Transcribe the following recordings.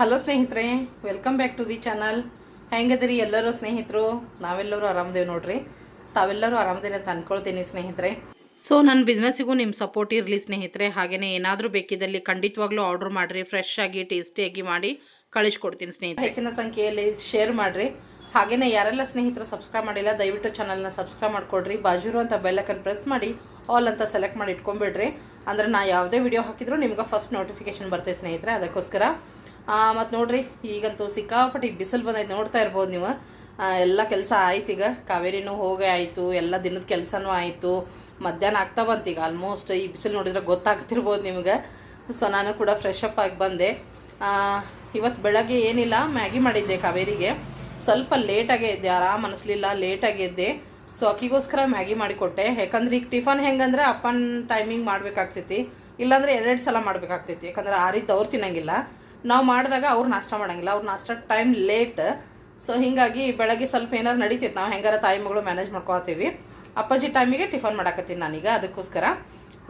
Hello ಸ್ನೇಹಿತರೆ welcome back to the channel ಹೆಂಗದಿರಿ ಎಲ್ಲರೂ ಸ್ನೇಹಿತರು? ನಾವೆಲ್ಲರೂ ಆರಾಮದೇವಿ ನೋಡ್ರಿ. ತಾವೆಲ್ಲರೂ ಆರಾಮದೇನೆ ಅಂತ ಅನ್ಕೊಳ್ತೀನಿ ಸ್ನೇಹಿತರೆ. ಸೊ ನನ್ನ ಬಿಸ್ನೆಸ್ಸಿಗೂ ನಿಮ್ಮ ಸಪೋರ್ಟ್ ಇರಲಿ ಸ್ನೇಹಿತರೆ. ಹಾಗೆಯೇ ಏನಾದರೂ ಬೇಕಿದ್ದಲ್ಲಿ ಖಂಡಿತವಾಗ್ಲೂ ಆರ್ಡರ್ ಮಾಡಿರಿ. ಫ್ರೆಶ್ ಆಗಿ ಟೇಸ್ಟಿಯಾಗಿ ಮಾಡಿ ಕಳಿಸ್ಕೊಡ್ತೀನಿ ಸ್ನೇಹಿತರೆ. ಹೆಚ್ಚಿನ ಸಂಖ್ಯೆಯಲ್ಲಿ ಶೇರ್ ಮಾಡಿರಿ. ಹಾಗೆಯೇ ಯಾರೆಲ್ಲ ಸ್ನೇಹಿತರು ಸಬ್ಸ್ಕ್ರೈಬ್ ಮಾಡಿಲ್ಲ, ದಯವಿಟ್ಟು ಚಾನಲ್ನ ಸಬ್ಸ್ಕ್ರೈಬ್ ಮಾಡಿಕೊಡ್ರಿ. ಬಾಜೂರು ಅಂತ ಬೆಲ್ಲಕನ್ ಪ್ರೆಸ್ ಮಾಡಿ ಆಲ್ ಅಂತ ಸೆಲೆಕ್ಟ್ ಮಾಡಿ ಇಟ್ಕೊಂಬಿಡ್ರಿ ಅಂದ್ರೆ ನಾ ಯಾವುದೇ ವಿಡಿಯೋ ಹಾಕಿದ್ರು ನಿಮ್ಗೆ ಫಸ್ಟ್ ನೋಟಿಫಿಕೇಶನ್ ಬರ್ತೇವೆ ಸ್ನೇಹಿತರೆ. ಅದಕ್ಕೋಸ್ಕರ ಮತ್ತು ನೋಡ್ರಿ ಈಗಂತೂ ಸಿಕ್ಕಾಪಟ್ಟಿ ಬಿಸಿಲು ಬಂದೈತೆ ನೋಡ್ತಾ ಇರ್ಬೋದು ನೀವು. ಆ, ಎಲ್ಲ ಕೆಲಸ ಆಯ್ತು ಈಗ. ಕಾವೇರಿನೂ ಹೋಗೇ ಆಯಿತು ಎಲ್ಲ ದಿನದ ಕೆಲಸನೂ ಆಯಿತು. ಮಧ್ಯಾಹ್ನ ಆಗ್ತಾ ಬಂತು ಈಗ ಆಲ್ಮೋಸ್ಟ್ ಈ ಬಿಸಿಲು ನೋಡಿದ್ರೆ ಗೊತ್ತಾಗ್ತಿರ್ಬೋದು ನಿಮ್ಗೆ. ಸೊ ನಾನು ಕೂಡ ಫ್ರೆಶ್ ಅಪ್ ಆಗಿ ಬಂದೆ. ಇವತ್ತು ಬೆಳಗ್ಗೆ ಏನಿಲ್ಲ ಮ್ಯಾಗಿ ಮಾಡಿದ್ದೆ ಕಾವೇರಿಗೆ. ಸ್ವಲ್ಪ ಲೇಟಾಗೆ ಇದ್ದೆ ಆರಾಮ್ ಅನಿಸ್ಲಿಲ್ಲ ಲೇಟಾಗಿ ಇದ್ದೆ ಸೊ ಅಕ್ಕಿಗೋಸ್ಕರ ಮ್ಯಾಗಿ ಮಾಡಿಕೊಟ್ಟೆ ಯಾಕಂದ್ರೆ ಈಗ ಟಿಫನ್ ಹೆಂಗಂದ್ರೆ ಅಪ್ಪನ ಟೈಮಿಂಗ್ ಮಾಡಬೇಕಾಗ್ತೈತಿ. ಇಲ್ಲಾಂದ್ರೆ ಎರಡು ಸಲ ಮಾಡ್ಬೇಕಾಗ್ತೈತಿ. ಯಾಕಂದ್ರೆ ಆರಿದ್ದು ಅವ್ರು ತಿನ್ನಂಗಿಲ್ಲ. ನಾವು ಮಾಡಿದಾಗ ಅವ್ರು ನಾಷ್ಟ ಮಾಡೋಂಗಿಲ್ಲ. ಅವ್ರು ನಾಷ್ಟ ಟೈಮ್ ಲೇಟ್ ಸೊ ಹಿಂಗಾಗಿ ಬೆಳಗ್ಗೆ ಸ್ವಲ್ಪ ಏನಾರು ನಡೀತೈತೆ, ನಾವು ಹೆಂಗಾರ ತಾಯಿ ಮಗಳು ಮ್ಯಾನೇಜ್ ಮಾಡ್ಕೊಳ್ತೀವಿ. ಅಪ್ಪಾಜಿ ಟೈಮಿಗೆ ಟಿಫನ್ ಮಾಡಾಕತ್ತೀನಿ ನಾನೀಗ, ಅದಕ್ಕೋಸ್ಕರ.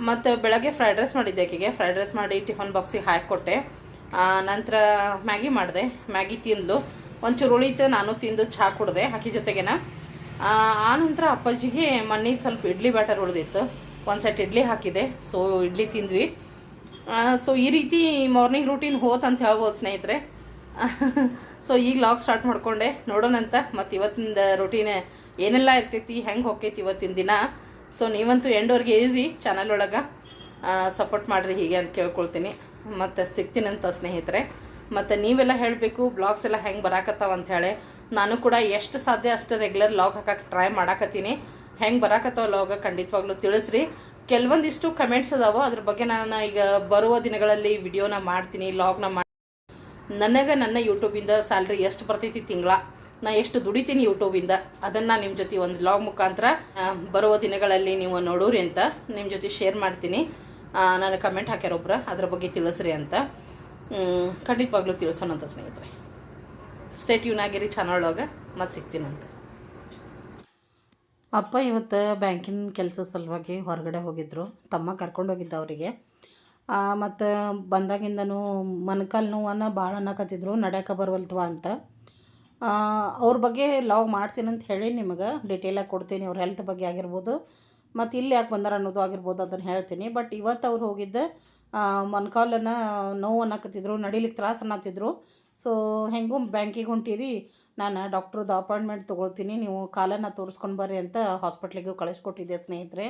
ಮತ್ತು ಬೆಳಗ್ಗೆ ಫ್ರೈಡ್ ರೈಸ್ ಮಾಡಿದ್ದೆ ಆಕೆಗೆ ಫ್ರೈಡ್ ರೈಸ್ ಮಾಡಿ ಟಿಫನ್ ಬಾಕ್ಸಿಗೆ ಹಾಕಿಕೊಟ್ಟೆ. ನಂತರ ಮ್ಯಾಗಿ ಮಾಡಿದೆ. ಮ್ಯಾಗಿ ತಿಂದ್ಲು. ಒಂಚೂರು ಉಳಿತು, ನಾನು ತಿಂದು ಚಹಾ ಕುಡಿದೆ ಅಕ್ಕಿ ಜೊತೆಗೇನ. ಆನಂತರ ಅಪ್ಪಾಜಿಗೆ ಮಣ್ಣಿಗೆ ಸ್ವಲ್ಪ ಇಡ್ಲಿ ಬ್ಯಾಟರ್ ಉಳಿದಿತ್ತು. ಒಂದು ಸೆಟ್ ಇಡ್ಲಿ ಹಾಕಿದೆ. ಸೊ ಇಡ್ಲಿ ತಿಂದ್ವಿ. ಸೊ ಈ ರೀತಿ ಮಾರ್ನಿಂಗ್ ರೂಟೀನ್ ಹೋತ್ ಅಂತ ಹೇಳ್ಬೋದು ಸ್ನೇಹಿತರೆ. ಸೊ ಈಗ ಲಾಗ್ ಸ್ಟಾರ್ಟ್ ಮಾಡಿಕೊಂಡೆ. ನೋಡೋಣಂತ ಮತ್ತು ಇವತ್ತಿನ ರೂಟೀನ್ ಏನೆಲ್ಲ ಇರ್ತೈತಿ, ಹೆಂಗೆ ಹೋಗ್ತೈತಿ ಇವತ್ತಿನ ದಿನ. ಸೊ ನೀವಂತೂ ಎಂಡೋರ್ಗೆ ಇರ್ರಿ ಚಾನಲ್ ಒಳಗೆ. ಸಪೋರ್ಟ್ ಮಾಡಿರಿ ಹೀಗೆ ಅಂತ ಕೇಳ್ಕೊಳ್ತೀನಿ. ಮತ್ತು ಸಿಗ್ತೀನಂತ ಸ್ನೇಹಿತರೆ. ಮತ್ತು ನೀವೆಲ್ಲ ಹೇಳಬೇಕು ಬ್ಲಾಗ್ಸ್ ಎಲ್ಲ ಹೆಂಗೆ ಬರಾಕತ್ತಾವ ಅಂತ ಹೇಳಿ. ನಾನು ಕೂಡ ಎಷ್ಟು ಸಾಧ್ಯ ಅಷ್ಟು ರೆಗ್ಯುಲರ್ ಲಾಗ್ ಹಾಕಕ್ಕೆ ಟ್ರೈ ಮಾಡಾಕತ್ತೀನಿ. ಹೆಂಗೆ ಬರಾಕತ್ತಾವ ಲಾಗ ಖಂಡಿತವಾಗ್ಲೂ ತಿಳಿಸ್ರಿ. ಕೆಲವೊಂದಿಷ್ಟು ಕಮೆಂಟ್ಸ್ ಅದಾವೋ ಅದ್ರ ಬಗ್ಗೆ ನಾನು ಈಗ ಬರುವ ದಿನಗಳಲ್ಲಿ ವಿಡಿಯೋನ ಮಾಡ್ತೀನಿ ಲಾಗ್ನ ಮಾಡಿ ನನಗೆ ನನ್ನ ಯೂಟ್ಯೂಬಿಂದ ಸ್ಯಾಲ್ರಿ ಎಷ್ಟು ಬರ್ತೈತಿ ತಿಂಗಳ? ನಾ ಎಷ್ಟು ದುಡಿತೀನಿ ಯೂಟ್ಯೂಬಿಂದ ಅದನ್ನು ನಿಮ್ಮ ಜೊತೆ ಒಂದು ಲಾಗ್ ಮುಖಾಂತರ ಬರುವ ದಿನಗಳಲ್ಲಿ ನೀವು ನೋಡೋರಿ ಅಂತ ನಿಮ್ಮ ಜೊತೆ ಶೇರ್ ಮಾಡ್ತೀನಿ. ನಾನು ಕಮೆಂಟ್ ಹಾಕ್ಯಾರ ಒಬ್ರು, ಅದ್ರ ಬಗ್ಗೆ ತಿಳಿಸ್ರಿ ಅಂತ. ಖಂಡಿತವಾಗ್ಲೂ ತಿಳಿಸೋಣಂತ ಸ್ನೇಹಿತರೆ. ಸ್ಟೇಟ್ ಯೂನ್ ಆಗಿರಿ ಚಾನಲ್ ಒಳಗೆ ಮತ್ತೆ ಸಿಗ್ತೀನಂತ. ಅಪ್ಪ ಇವತ್ತು ಬ್ಯಾಂಕಿನ ಕೆಲಸ ಸಲುವಾಗಿ ಹೊರಗಡೆ ಹೋಗಿದ್ದರು ತಮ್ಮ ಕರ್ಕೊಂಡು ಹೋಗಿದ್ದ ಅವರಿಗೆ. ಮತ್ತು ಬಂದಾಗಿಂದನೂ ಮೊಣಕಾಲು ನೋವನ್ನು ಭಾಳ ಅನ್ನಕತ್ತಿದ್ರು. ನಡ್ಯಾಕೆ ಬರವಲ್ತವ ಅಂತ. ಅವ್ರ ಬಗ್ಗೆ ಲಾಗ್ ಮಾಡ್ತೀನಿ ಅಂತ ಹೇಳಿ ನಿಮಗೆ ಡಿಟೇಲಾಗಿ ಕೊಡ್ತೀನಿ. ಅವ್ರ ಹೆಲ್ತ್ ಬಗ್ಗೆ ಆಗಿರ್ಬೋದು, ಮತ್ತು ಇಲ್ಲಿ ಯಾಕೆ ಬಂದಾರ ಅನ್ನೋದು ಆಗಿರ್ಬೋದು ಅದನ್ನು ಹೇಳ್ತೀನಿ. ಬಟ್ ಇವತ್ತು ಅವ್ರು ಹೋಗಿದ್ದ ಮೊಣಕಾಲನ್ನು ನೋವು ಅನ್ನಕತ್ತಿದ್ರು ನಡಿಲಿಕ್ಕೆ ತ್ರಾಸು ಅನ್ನತ್ತಿದ್ರು ಸೊ ಹೆಂಗೂ ಬ್ಯಾಂಕಿಗೆ ಹೊಂಟಿರಿ. ನಾನು ಡಾಕ್ಟ್ರದ್ದು ಅಪಾಯಿಂಟ್ಮೆಂಟ್ ತೊಗೊಳ್ತೀನಿ, ನೀವು ಕಾಲನ್ನು ತೋರಿಸ್ಕೊಂಡು ಬರ್ರಿ ಅಂತ ಹಾಸ್ಪಿಟ್ಲಿಗೆ ಕಳಿಸ್ಕೊಟ್ಟಿದ್ದೆ ಸ್ನೇಹಿತರೆ.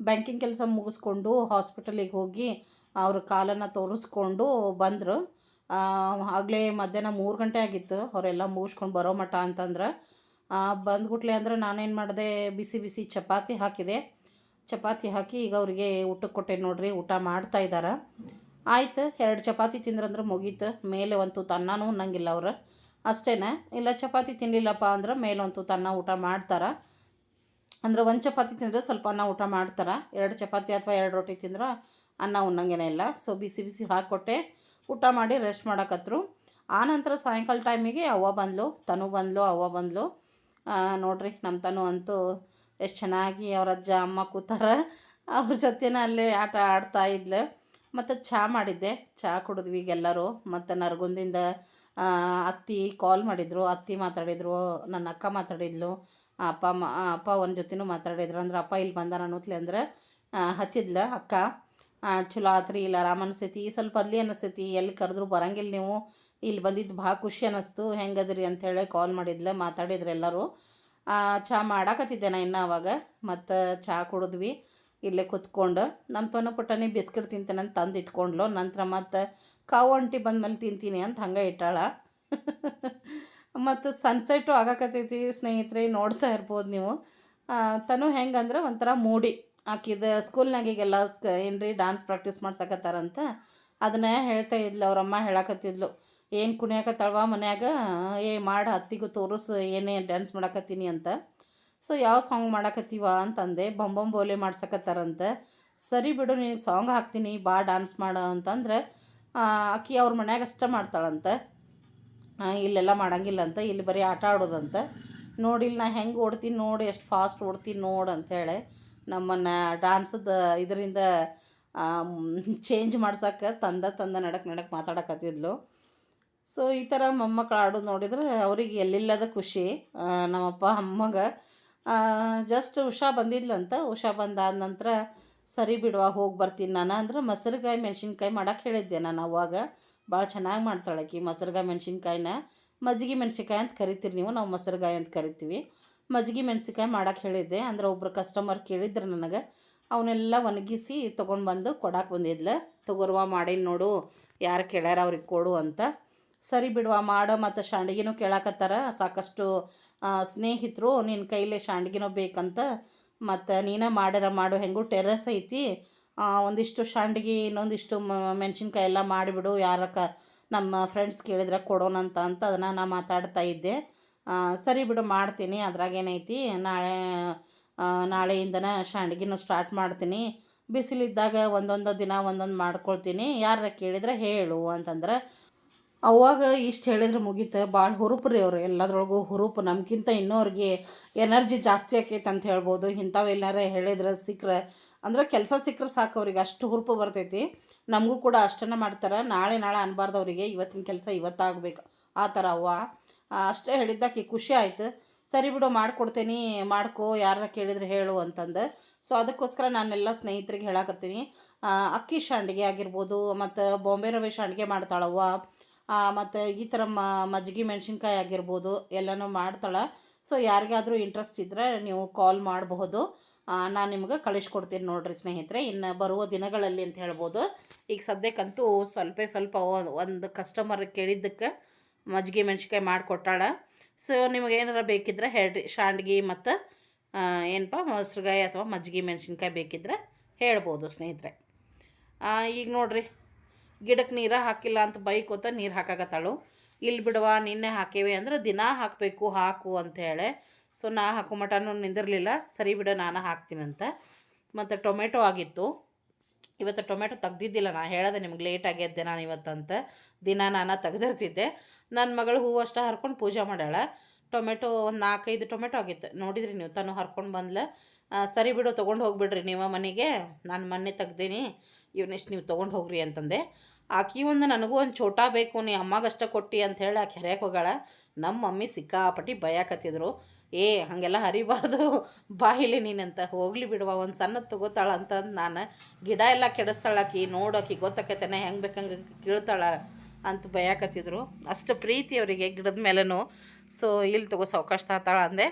ಬ್ಯಾಂಕಿಂಗ್ ಕೆಲಸ ಮುಗಿಸ್ಕೊಂಡು ಹಾಸ್ಪಿಟಲಿಗೆ ಹೋಗಿ ಅವ್ರ ಕಾಲನ್ನು ತೋರಿಸ್ಕೊಂಡು ಬಂದರು. ಆಗಲೇ ಮಧ್ಯಾಹ್ನ ಮೂರು ಗಂಟೆ ಆಗಿತ್ತು, ಅವರೆಲ್ಲ ಮುಗಿಸ್ಕೊಂಡು ಬರೋ ಮಠ ಅಂತಂದ್ರೆ. ಬಂದ್ಬಿಟ್ಲೆ ಅಂದ್ರೆ ನಾನೇನು ಮಾಡಿದೆ, ಬಿಸಿ ಬಿಸಿ ಚಪಾತಿ ಹಾಕಿದೆ. ಚಪಾತಿ ಹಾಕಿ ಈಗ ಅವರಿಗೆ ಊಟಕ್ಕೆ ಕೊಟ್ಟೆ ನೋಡ್ರಿ, ಊಟ ಮಾಡ್ತಾ ಇದ್ದಾರೆ ಆಯ್ತು, ಎರಡು ಚಪಾತಿ ತಿಂದ್ರಂದ್ರೆ ಮುಗೀತು. ಮೇಲೆ ಒಂದು ತನ್ನನೂ ಅನ್ನಂಗಿಲ್ಲ ಅವ್ರು. ಅಷ್ಟೇನೆ. ಇಲ್ಲ, ಚಪಾತಿ ತಿನ್ನಲಿಲ್ಲಪ್ಪ ಅಂದ್ರೆ ಮೇಲೊಂದು ತನ್ನ ಊಟ ಮಾಡ್ತಾರೆ. ಅಂದ್ರೆ ಒಂದು ಚಪಾತಿ ತಿಂದರೆ ಸ್ವಲ್ಪ ಅನ್ನ ಊಟ ಮಾಡ್ತಾರೆ. ಎರಡು ಚಪಾತಿ ಅಥವಾ ಎರಡು ರೊಟ್ಟಿ ತಿಂದ್ರೆ ಅನ್ನ ಉಣ್ಣಂಗೇನೆ ಇಲ್ಲ. ಸೊ ಬಿಸಿ ಬಿಸಿ ಹಾಕ್ಕೊಟ್ಟೆ ಊಟ ಮಾಡಿ ರೆಸ್ಟ್ ಮಾಡಕತ್ರು. ಆನಂತರ ಸಾಯಂಕಾಲ ಟೈಮಿಗೆ ಅವ್ವ ಬಂದ್ಲು, ತನು ಬಂದ್ಲು, ಅವ್ವ ಬಂದ್ಲು. ನೋಡ್ರಿ ನಮ್ಮ ತನು ಅಂತೂ ಎಷ್ಟು ಚೆನ್ನಾಗಿ ಅವ್ರ ಅಜ್ಜ, ಅಮ್ಮ ಕೂತಾರ. ಅವ್ರ ಜೊತೆನ ಅಲ್ಲೇ ಆಟ ಆಡ್ತಾ ಇದ್ಲು. ಮತ್ತು ಚಹಾ ಮಾಡಿದ್ದೆ. ಚಹಾ ಕುಡಿದ್ವಿ ಎಲ್ಲರೂ ಮತ್ತು ನರಗುಂದಿಂದ ಅತ್ತಿ ಕಾಲ್ ಮಾಡಿದರು, ಅತ್ತಿ ಮಾತಾಡಿದರು, ನನ್ನ ಅಕ್ಕ ಮಾತಾಡಿದ್ಲು ಅಪ್ಪ ಮ ಅಪ್ಪ ಒಂದು ಜೊತೆನೂ ಮಾತಾಡಿದ್ರು, ಅಂದ್ರೆ ಅಪ್ಪ ಇಲ್ಲಿ ಬಂದಾರ ಅನ್ನೋತ್ಲೆ ಅಂದ್ರೆ ಹಚ್ಚಿದ್ಲ ಅಕ್ಕ. ಚಲೋ ಆತ್ರಿ, ಇಲ್ಲ ಆರಾಮ ಅನಿಸ್ತೈತಿ ಸ್ವಲ್ಪ ಅದ್ಲಿ ಅನಿಸ್ತೈತಿ ಎಲ್ಲಿ ಕರೆದ್ರು ಬರಂಗಿಲ್ಲ ನೀವು ಇಲ್ಲಿ ಬಂದಿದ್ದು ಭಾಳ ಖುಷಿ ಅನ್ನಿಸ್ತು ಹೆಂಗದ್ರಿ ಅಂಥೇಳಿ ಕಾಲ್ ಮಾಡಿದ್ಲ, ಮಾತಾಡಿದ್ರು ಎಲ್ಲರೂ. ಚಹಾ ಮಾಡಾಕತ್ತಿದ್ದೆ ನಾ ಇನ್ನು ಅವಾಗ, ಮತ್ತು ಚಹಾ ಕುಡಿದ್ವಿ, ಇಲ್ಲೇ ಕುತ್ಕೊಂಡು ನಮ್ಮ ತೊನ ಪುಟ್ಟನೆ ಬಿಸ್ಕಿಟ್ ತಿಂತೇನೆ ಅಂತ ತಂದು ಇಟ್ಕೊಂಡ್ಲು, ನಂತರ ಮತ್ತು ಕಾವು ಅಂಟಿ ಬಂದ್ಮೇಲೆ ತಿಂತೀನಿ ಅಂತ ಹಂಗೆ ಇಟ್ಟಾಳ. ಮತ್ತು ಸನ್ಸೆಟ್ಟು ಆಗಾಕತ್ತೈತಿ ಸ್ನೇಹಿತರೆ, ನೋಡ್ತಾ ಇರ್ಬೋದು ನೀವು. ತನು ಹೆಂಗಂದ್ರೆ ಒಂಥರ ಮೂಡಿ. ಆಕಿದ ಸ್ಕೂಲ್ನಾಗ ಈಗೆಲ್ಲ ಏನ್ರಿ ಡಾನ್ಸ್ ಪ್ರಾಕ್ಟೀಸ್ ಮಾಡ್ಸಕತ್ತಾರಂತ. ಅದನ್ನ ಹೇಳ್ತಾ ಇದ್ಲು, ಅವ್ರಮ್ಮ ಹೇಳಕತ್ತಿದ್ಲು. ಏನು ಕುಣಿಯಾಕತ್ತಾಳವ ಮನ್ಯಾಗ? ಏ, ಮಾಡಿ, ಹತ್ತಿಗೂ ತೋರಿಸ್, ಏನೇ ಡ್ಯಾನ್ಸ್ ಮಾಡಕತ್ತೀನಿ ಅಂತ. ಸೊ ಯಾವ ಸಾಂಗ್ ಮಾಡಕತ್ತೀವ ಅಂತಂದೆ, ಬೊಂಬೊಂಬೋಲೆ ಬೋಲೆ ಮಾಡ್ಸಕತ್ತಾರಂತ. ಸರಿ ಬಿಡು, ನೀನು ಸಾಂಗ್ ಹಾಕ್ತೀನಿ, ಬಾ ಡ್ಯಾನ್ಸ್ ಮಾಡು ಅಂತಂದ್ರೆ ಆಕಿ ಅವ್ರ ಮನ್ಯಾಗ ಅಷ್ಟೇ ಮಾಡ್ತಾಳಂತ. ಇಲ್ಲೆಲ್ಲ ಮಾಡಂಗಿಲ್ಲ ಅಂತ ಇಲ್ಲಿ ಬರೀ ಆಟ ಆಡೋದಂತ. ನೋಡಿ ಇಲ್ಲಿ ನಾ ಹೆಂಗೆ ಓಡ್ತೀನಿ ನೋಡಿ, ಎಷ್ಟು ಫಾಸ್ಟ್ ಓಡ್ತೀನಿ ನೋಡು ಅಂಥೇಳಿ ನಮ್ಮನ್ನು ಡಾನ್ಸದ ಇದರಿಂದ ಚೇಂಜ್ ಮಾಡ್ಸಕ್ಕೆ ತಂದ ತಂದ ನಡಕ್ಕೆ ನಡಕ್ಕೆ ಮಾತಾಡಕತ್ತಿದ್ಲು. ಸೊ ಈ ಥರ ಮೊಮ್ಮಕ್ಕಳು ಆಡೋದು ನೋಡಿದ್ರೆ ಅವ್ರಿಗೆ ಎಲ್ಲಿಲ್ಲದ ಖುಷಿ. ನಮ್ಮಪ್ಪ, ಅಮ್ಮಗೆ. ಜಸ್ಟ್ ಉಷಾ ಬಂದಿದ್ಲಂತ. ಉಷಾ ಬಂದಾದ ನಂತರ ಸರಿ ಬಿಡುವ, ಹೋಗಿ ಬರ್ತೀನಿ ನಾನು ಅಂದ್ರೆ ಮೊಸರುಗಾಯಿ ಮೆಣಸಿನ್ಕಾಯಿ ಮಾಡಕ್ಕೆ ಹೇಳಿದ್ದೆ ನಾನು ಅವಾಗ. ಭಾಳ ಚೆನ್ನಾಗಿ ಮಾಡ್ತಾಳೆ ಆಕಿ ಮೊಸರುಗಾಯಿ ಮೆಣಸಿನ್ಕಾಯಿನ. ಮಜ್ಜಿಗೆ ಮೆಣಸಿನ್ಕಾಯಿ ಅಂತ ಕರಿತೀರಿ ನೀವು, ನಾವು ಮೊಸರುಗಾಯಿ ಅಂತ ಕರಿತೀವಿ. ಮಜ್ಜಿಗೆ ಮೆಣಸಿನ್ಕಾಯಿ ಮಾಡಕ್ಕೆ ಹೇಳಿದ್ದೆ, ಅಂದ್ರೆ ಒಬ್ಬರು ಕಸ್ಟಮರ್ ಕೇಳಿದ್ರು ನನಗೆ. ಅವನ್ನೆಲ್ಲ ಒಣಗಿಸಿ ತೊಗೊಂಡು ಬಂದು ಕೊಡಕ್ಕೆ ಬಂದಿದ್ಲು. ತೊಗೊರುವ ಮಾಡಿ ನೋಡು, ಯಾರು ಕೇಳ್ಯಾರ ಅವ್ರಿಗೆ ಕೊಡು ಅಂತ. ಸರಿ ಬಿಡುವ, ಮಾಡೋ ಮತ್ತು ಶಾಂಡ್ಗಿನೂ ಕೇಳಾಕತ್ತಾರ. ಸಾಕಷ್ಟು ಸ್ನೇಹಿತರು ನಿನ್ನ ಕೈಲೇ ಶಾಂಡ್ಗಿನೂ ಬೇಕಂತ ಮತ್ತು ನೀನೇ ಮಾಡ್ಯಾರ ಮಾಡು, ಹೆಂಗೂ ಟೆರಸ್ ಐತಿ. ಒಂದಿಷ್ಟು ಸಂಡ್ಗಿ ಇನ್ನೊಂದಿಷ್ಟು ಮೆಣಸಿನ್ಕಾಯಿ ಎಲ್ಲ ಮಾಡಿಬಿಡು ಯಾರ ಕ ನಮ್ಮ ಫ್ರೆಂಡ್ಸ್ ಕೇಳಿದ್ರೆ ಕೊಡೋಣಂತ ಅಂತ ಅದನ್ನು ನಾನು ಮಾತಾಡ್ತಾ ಇದ್ದೆ. ಸರಿ ಬಿಡು, ಮಾಡ್ತೀನಿ ಅದ್ರಾಗೇನೈತಿ ನಾಳೆ ನಾಳೆಯಿಂದನೇ ಸಂಡ್ಗಿನೂ ಸ್ಟಾರ್ಟ್ ಮಾಡ್ತೀನಿ. ಬಿಸಿಲಿದ್ದಾಗ ಒಂದೊಂದು ದಿನ ಒಂದೊಂದು ಮಾಡ್ಕೊಳ್ತೀನಿ. ಯಾರ ಕೇಳಿದ್ರೆ ಹೇಳು ಅಂತಂದ್ರೆ ಅವಾಗ ಇಷ್ಟು ಹೇಳಿದ್ರೆ ಮುಗೀತು. ಭಾಳ ಹುರುಪು ರೀ ಅವ್ರು. ಎಲ್ಲದ್ರೊಳಗೂ ಹುರುಪು ನಮ್ಗಿಂತ ಇನ್ನೋರಿಗೆ ಎನರ್ಜಿ ಜಾಸ್ತಿ ಆಕೈತೆ ಅಂತ ಹೇಳ್ಬೋದು. ಇಂಥವು ಏನಾರ ಹೇಳಿದ್ರೆ ಸಿಕ್ಕರೆ. ಅಂದ್ರೆ ಕೆಲಸ ಸಿಕ್ಕರೆ ಸಾಕು ಅವ್ರಿಗೆ. ಅಷ್ಟು ಹುರುಪು ಬರ್ತೈತಿ. ನಮಗೂ ಕೂಡ ಅಷ್ಟನ್ನು ಮಾಡ್ತಾರೆ. ನಾಳೆ ನಾಳೆ ಅನ್ಬಾರ್ದು ಅವರಿಗೆ ಇವತ್ತಿನ ಕೆಲಸ ಇವತ್ತಾಗಬೇಕು. ಆ ಥರ ಅವ್ವ. ಅಷ್ಟೇ ಹೇಳಿದ್ದಕ್ಕೆ ಖುಷಿ ಆಯಿತು. ಸರಿ ಬಿಡು, ಮಾಡಿಕೊಡ್ತೇನೆ. ಮಾಡ್ಕೋ ಯಾರ ಕೇಳಿದ್ರೆ ಹೇಳು ಅಂತಂದು. ಸೊ ಅದಕ್ಕೋಸ್ಕರ ನಾನೆಲ್ಲ ಸ್ನೇಹಿತರಿಗೆ ಹೇಳಕತ್ತೀನಿ. ಅಕ್ಕಿ ಶಾಂಡ್ಗೆ ಆಗಿರ್ಬೋದು, ಮತ್ತು ಬಾಂಬೆ ರವೆ ಶಾಂಡ್ಗೆ ಮಾಡ್ತಾಳವ್ವ. ಮತ್ತು ಈ ಥರ ಮ, ಮಜ್ಜಿಗೆ ಮೆಣಸಿನ್ಕಾಯಿ ಆಗಿರ್ಬೋದು, ಎಲ್ಲನೂ ಮಾಡ್ತಾಳೆ. ಸೊ ಯಾರಿಗಾದರೂ ಇಂಟ್ರೆಸ್ಟ್ ಇದ್ದರೆ ನೀವು ಕಾಲ್ ಮಾಡಬಹುದು. ನಾನು ನಿಮ್ಗೆ ಕಳಿಸ್ಕೊಡ್ತೀನಿ ನೋಡಿರಿ ಸ್ನೇಹಿತರೆ. ಇನ್ನು ಬರುವ ದಿನಗಳಲ್ಲಿ ಅಂತ ಹೇಳ್ಬೋದು. ಈಗ ಸದ್ಯಕ್ಕಂತೂ ಸ್ವಲ್ಪ ಸ್ವಲ್ಪ ಒಂದು ಕಸ್ಟಮರ್ ಕೇಳಿದ್ದಕ್ಕೆ ಮಜ್ಜಿಗೆ ಮೆಣಸಿನ್ಕಾಯಿ ಮಾಡಿಕೊಟ್ಟಾಳ. ಸೊ ನಿಮಗೆ ಏನಾರ ಬೇಕಿದ್ರೆ ಹೇಳ್ರಿ. ಶಾಂಡ್ಗಿ ಮತ್ತು ಏನಪ್ಪ, ಮೊಸರುಗಾಯಿ ಅಥವಾ ಮಜ್ಜಿಗೆ ಮೆಣಸಿನ್ಕಾಯಿ ಬೇಕಿದ್ರೆ ಹೇಳ್ಬೋದು ಸ್ನೇಹಿತರೆ. ಈಗ ನೋಡ್ರಿ. ಗಿಡಕ್ಕೆ ನೀರ ಹಾಕಿಲ್ಲ ಅಂತ ಬೈಕೋತ ನೀರು ಹಾಕಾಕತ್ತಾಳು. ಇಲ್ಲಿ ಬಿಡುವ, ನಿನ್ನೆ ಹಾಕೇವೆ ಅಂದ್ರೆ ದಿನ ಹಾಕಬೇಕು, ಹಾಕು ಅಂತ ಹೇಳಿ. ಸೊ ನಾ ಹಾಕೋ ಮಟನೂ ನಿಂದಿರಲಿಲ್ಲ. ಸರಿ ಬಿಡು, ನಾನು ಹಾಕ್ತೀನಂತ. ಮತ್ತು ಟೊಮೆಟೊ ಆಗಿತ್ತು. ಇವತ್ತು ಟೊಮೆಟೊ ತೆಗ್ದಿದ್ದಿಲ್ಲ ನಾನು ಹೇಳೋದೆ ನಿಮ್ಗೆ ಲೇಟ್ ಆಗ್ಯದ್ದೆ ನಾನು ಇವತ್ತಂತ. ದಿನ ನಾನು ತೆಗ್ದಿರ್ತಿದ್ದೆ. ನನ್ನ ಮಗಳು ಹೂವು ಅಷ್ಟ ಹರ್ಕೊಂಡು ಪೂಜೆ ಮಾಡ್ಯಾಳ. ಟೊಮೆಟೊ ಒಂದು ನಾಲ್ಕೈದು ಟೊಮೆಟೊ ಆಗಿತ್ತು. ನೋಡಿದ್ರಿ ನೀವು, ತಾನು ಹರ್ಕೊಂಡು ಬಂದ್ಲ. ಸರಿ ಬಿಡು, ತೊಗೊಂಡು ಹೋಗಿಬಿಡ್ರಿ ನೀವು ಮನೆಗೆ. ನಾನು ಮೊನ್ನೆ ತೆಗ್ದೀನಿ. ಇವನ್ನೆಷ್ಟು ನೀವು ತೊಗೊಂಡು ಹೋಗ್ರಿ ಅಂತಂದೆ. ಆಕಿ ಒಂದು ನನಗೂ ಒಂದು ಚೋಟ ಬೇಕು ನೀ ಅಮ್ಮಗಷ್ಟ ಕೊಟ್ಟಿ ಅಂತ ಹೇಳಿ ಆಕೆ ಹರ್ಯಾಕೆ ಹೋಗಾಳ ನಮ್ಮ ಮಮ್ಮಿ ಸಿಕ್ಕಾಪಟ್ಟಿ ಭಯಕತ್ತಿದ್ರು ಏ ಹಾಗೆಲ್ಲ ಹರಿಬಾರ್ದು. ಬಾಯಿಲಿ ನೀನಂತ ಹೋಗ್ಲಿ ಬಿಡುವ ಒಂದು ಸಣ್ಣದು ತಗೋತಾಳ ಅಂತ ನಾನು. ಗಿಡ ಎಲ್ಲ ಕೆಡಿಸ್ತಾಳ ಆಕಿ. ನೋಡೋಕಿ ಗೊತ್ತಾಕೈತೇನೆ ಹೆಂಗೆ ಬೇಕಂಗೆ ಕೀಳ್ತಾಳ ಅಂತ ಭಯಕತ್ತಿದ್ರು ಅಷ್ಟು ಪ್ರೀತಿ ಅವರಿಗೆ ಗಿಡದ ಮೇಲೂ ಸೊ ಇಲ್ಲಿ ತಗೋ ಸಾವಕಾಶ ತಾತಾಳ ಅಂದೆ.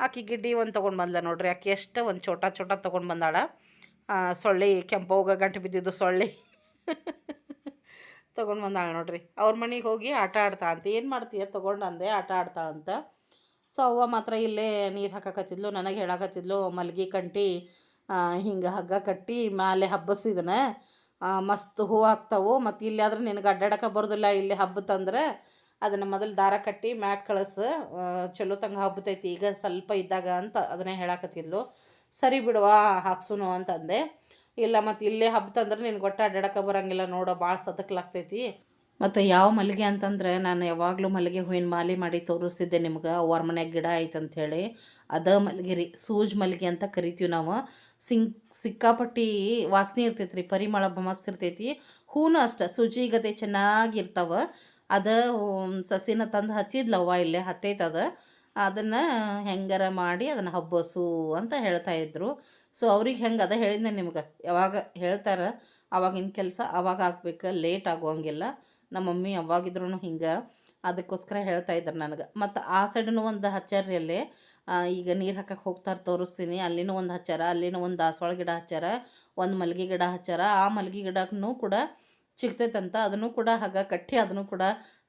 ಆಕಿ ಗಿಡ್ಡಿ ಒಂದು ತೊಗೊಂಡು ಬಂದ್ಲ ನೋಡ್ರಿ. ಆಕೆ ಎಷ್ಟು ಒಂದು ಚೋಟ ಚೋಟ ತೊಗೊಂಡು ಬಂದಾಳ. ಆ, ಸೊಳ್ಳೆ ಕೆಂಪೋಗ ಗಂಟು ಬಿದ್ದಿದ್ದು ಸೊಳ್ಳೆ. ತೊಗೊಂಡು ಬಂದಾಳೆ ನೋಡ್ರಿ. ಅವ್ರ ಮನೆಗೆ ಹೋಗಿ ಆಟ ಆಡ್ತಾ ಅಂತ. ಏನು ಮಾಡ್ತೀಯ? ತೊಗೊಂಡು ಅಂದೆ, ಆಟ ಆಡ್ತಾಳಂತ ಸೊ ಅವ್ವ ಮಾತ್ರ ಇಲ್ಲೇ ನೀರು ಹಾಕಕತ್ತಿದ್ಲು, ನನಗೆ ಹೇಳಕತ್ತಿದ್ಲು, ಮಲ್ಗಿ ಕಂಟಿ ಹಿಂಗೆ ಹಗ್ಗ ಕಟ್ಟಿ ಮ್ಯಾಲೆ ಹಬ್ಬಸಿದನ ಮಸ್ತ್ ಹೂವು ಹಾಕ್ತಾವು ಮತ್ತು ಇಲ್ಲಿ ಆದ್ರೆ ನಿನಗೆ ಅಡ್ಡಾಡಕ್ಕೆ ಬರೋದಿಲ್ಲ. ಇಲ್ಲಿ ಹಬ್ಬ ತಂದ್ರೆ ಅದನ್ನು ಮೊದಲು ದಾರ ಕಟ್ಟಿ ಮ್ಯಾಕ್ ಕಳಿಸು. ಚಲೋ ತಂಗ ಹಬ್ಬತೈತಿ. ಈಗ ಸ್ವಲ್ಪ ಇದ್ದಾಗ ಅಂತ ಅದನ್ನೇ ಹೇಳಕತ್ತಿದ್ಲು. ಸರಿ ಬಿಡುವ, ಹಾಕ್ಸುನು ಅಂತಂದೆ. ಇಲ್ಲ, ಮತ್ತು ಇಲ್ಲೇ ಹಬ್ಬತಂದ್ರೆ ನಿನ್ಗೆ ಒಟ್ಟು ಅಡ್ಡಾಡಕ್ಕೆ ಬರೋಂಗಿಲ್ಲ ನೋಡೋ ಭಾಳ ಸದಕ್ಲಾಗ್ತೈತಿ ಮತ್ತು ಯಾವ ಮಲ್ಲಿಗೆ ಅಂತಂದ್ರೆ ನಾನು ಯಾವಾಗಲೂ ಮಲ್ಲಿಗೆ ಹೂವಿನ ಮಾಲೆ ಮಾಡಿ ತೋರಿಸ್ತಿದ್ದೆ ನಿಮ್ಗೆ ಅವ್ರ ಮನೆಯಾಗ ಗಿಡ ಐತೆ ಅಂಥೇಳಿ ಅದ ಮಲ್ಲಿಗೆ ರೀ, ಸೂಜ್ ಮಲ್ಲಿಗೆ ಅಂತ ಕರಿತೀವಿ ನಾವು. ಸಿಂಗ್ ಸಿಕ್ಕಾಪಟ್ಟಿ ವಾಸನೆ ಇರ್ತೈತೆ ರೀ ಪರಿಮಳ ಮಸ್ತ್ ಇರ್ತೈತಿ. ಹೂನು ಅಷ್ಟೆ ಸುಜಿಗತೆ ಚೆನ್ನಾಗಿರ್ತಾವೆ ಅದ ಸಸಿನ ತಂದು ಹಚ್ಚಿದ್ಲವ್ವ ಇಲ್ಲೇ, ಹತ್ತೈತೆ ಅದು. ಅದನ್ನು ಹೆಂಗಾರ ಮಾಡಿ ಅದನ್ನು ಹಬ್ಬಸು ಅಂತ ಹೇಳ್ತಾ ಇದ್ದರು ಸೊ ಅವ್ರಿಗೆ ಹೆಂಗೆ ಅದ ಹೇಳಿದ್ದೆ ನಿಮ್ಗೆ. ಯಾವಾಗ ಹೇಳ್ತಾರೆ, ಅವಾಗಿನ ಕೆಲಸ ಅವಾಗ ಆಗ್ಬೇಕು ಲೇಟ್ ಆಗುವಂಗಿಲ್ಲ ನಮ್ಮ ಮಮ್ಮಿ ಯಾವಾಗಿದ್ರು ಹಿಂಗೆ ಅದಕ್ಕೋಸ್ಕರ ಹೇಳ್ತಾ ಇದ್ರು ನನಗೆ. ಮತ್ತು ಆ ಸೈಡೂ ಒಂದು ಹಚ್ಚಾರಿಯಲ್ಲಿ ಈಗ ನೀರು ಹಾಕಕ್ಕೆ ಹೋಗ್ತಾರೆ ತೋರಿಸ್ತೀನಿ. ಅಲ್ಲಿನೂ ಒಂದು ಹಚ್ಚಾರ, ಅಲ್ಲಿನೂ ಒಂದು ದಾಸವಾಳ ಗಿಡ ಹಚ್ಚಾರ, ಒಂದು ಮಲ್ಗೆ ಗಿಡ ಹಚ್ಚಾರ. ಆ ಮಲ್ಗೆ ಗಿಡಕ್ಕೂ ಕೂಡ ಸಿಗ್ತೈತಂತ ಅದನ್ನು ಕೂಡ ಹಾಗೆ ಕಟ್ಟಿ ಅದನ್ನು ಕೂಡ